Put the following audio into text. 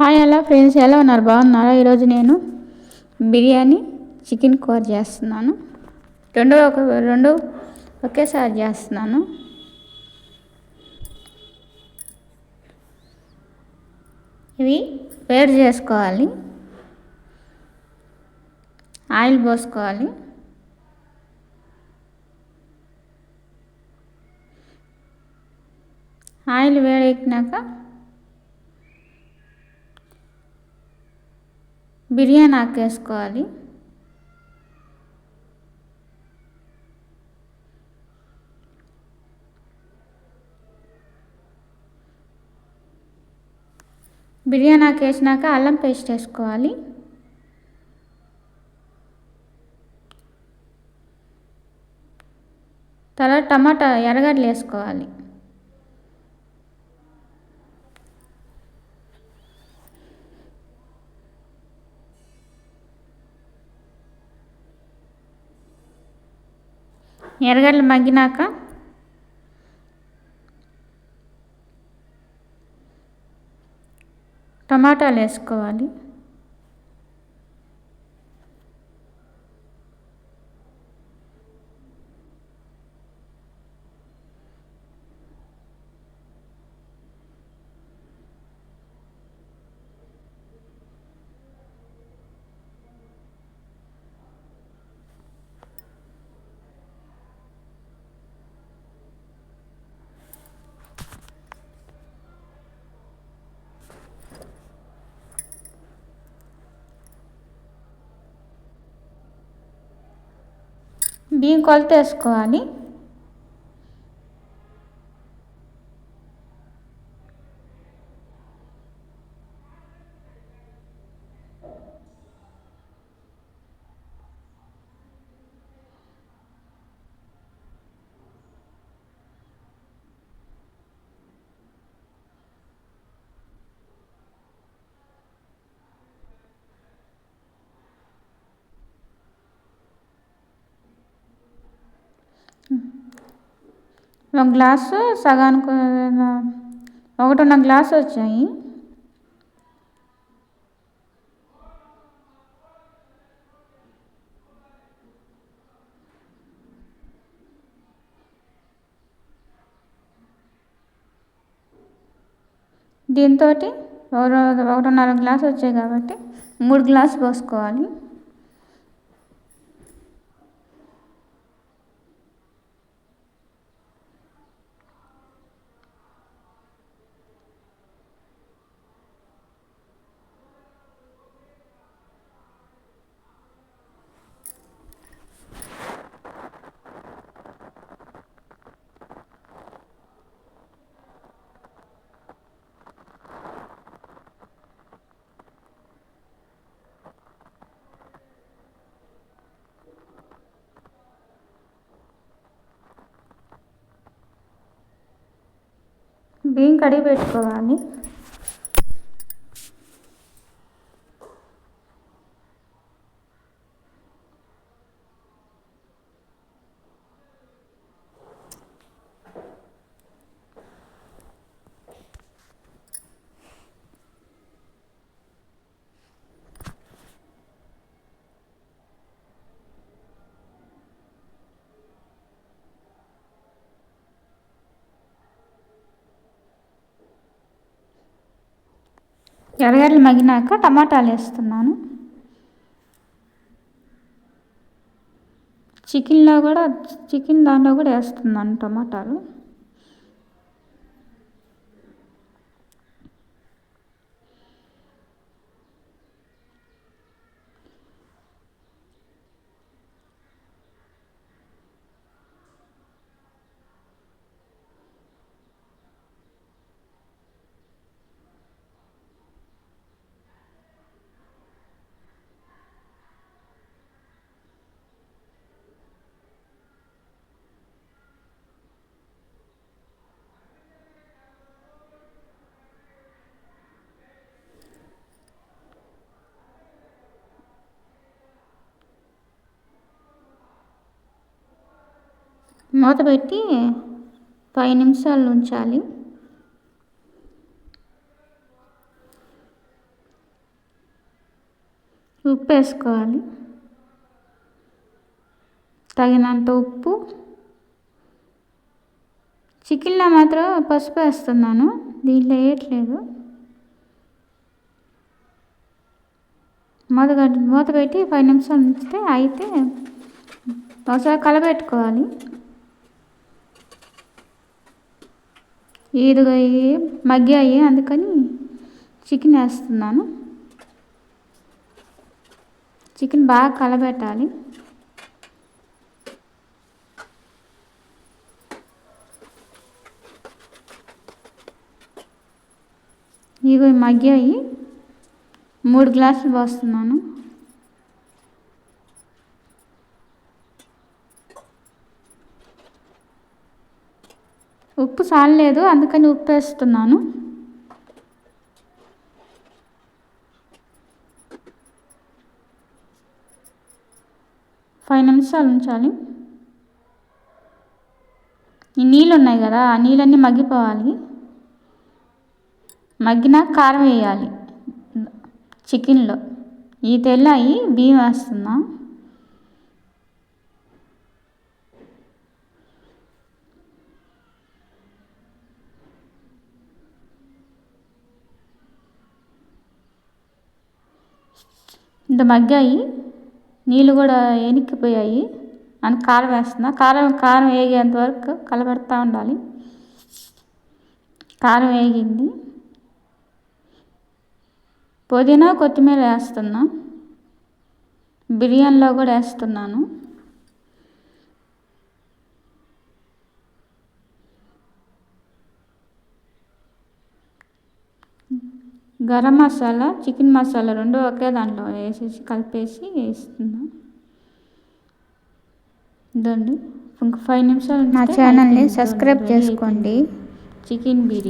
Hi hello friends ఎలా ఉన్నారు. బాగున్నారా? ఈరోజు నేను బిర్యానీ చికెన్ కూర చేస్తున్నాను. రెండు ఒక రెండు ఒకేసారి చేస్తున్నాను. ఇవి వేడి చేసుకోవాలి. ఆయిల్ పోసుకోవాలి. ఆయిల్ వేడెక్కినాక బిర్యానీ ఆకేసుకోవాలి వేసుకోవాలి బిర్యానీ ఆకేసినాక అల్లం పేస్ట్ వేసుకోవాలి. తర్వాత టమాటా ఎర్రగడ్డలు వేసుకోవాలి. ఎర్రగడ్డలు మగ్గినాక టమాటాలు వేసుకోవాలి. బియ్యం కొలత వేసుకోవాలి ఒక గ్లాసు సగానికి ఒకటిన్న గ్లాసు వచ్చాయి. దీంతో ఒకటిన్నర గ్లాస్ వచ్చాయి కాబట్టి మూడు గ్లాసు పోసుకోవాలి. బియ్యం కడిగి పెట్టుకోవాలి? ఎర్రగడ్డలు మగ్గినాక టమాటాలు వేస్తున్నాను. చికెన్లో కూడా చికెన్ దాంట్లో కూడా వేస్తున్నాను టమాటాలు. మూత పెట్టి పది నిమిషాలు ఉంచాలి. ఉప్పు వేసుకోవాలి తగినంత ఉప్పు. చికెన్లో మాత్రం పసుపు వేస్తున్నాను దీంట్లో వేయట్లేదు. మూత మూత పెట్టి పది నిమిషాలు ఉంచితే అయితే ఒకసారి కలబెట్టుకోవాలి. ఇదిగో మగ్గాయి అందుకని చికెన్ వేస్తున్నాను. చికెన్ బాగా కలబెట్టాలి. ఇవి మగ్గాయి మూడు గ్లాసులు పోస్తున్నాను. ఉప్పు చాలలేదు అందుకని ఉప్పు వేస్తున్నాను ఫైవ్ నిమిషాలు ఉంచాలి. ఈ నీళ్ళు ఉన్నాయి కదా ఆ నీళ్ళన్నీ మగ్గిపోవాలి. మగ్గిన కారం వేయాలి. చికెన్లో. ఈ తెల్ల అయ్యి బియ్యం వేస్తున్నా. ఇంత మగ్గాయి నీళ్ళు కూడా ఎనిక్కిపోయాయి అని కారం వేస్తున్నా. కారం కారం వేగేంత వరకు కలబెడతా ఉండాలి. కారం వేగింది. పుదీనా కొత్తిమీర వేస్తున్నా. బిర్యానీలో కూడా వేస్తున్నాను. గరం మసాలా చికెన్ మసాలా రెండు ఒకే దాంట్లో వేసేసి కలిపేసి వేస్తున్నా. ఇదండి. ఇంక ఫైవ్ నిమిషాలు నా ఛానల్ని సబ్స్క్రైబ్ చేసుకోండి. చికెన్ బిర్యానీ.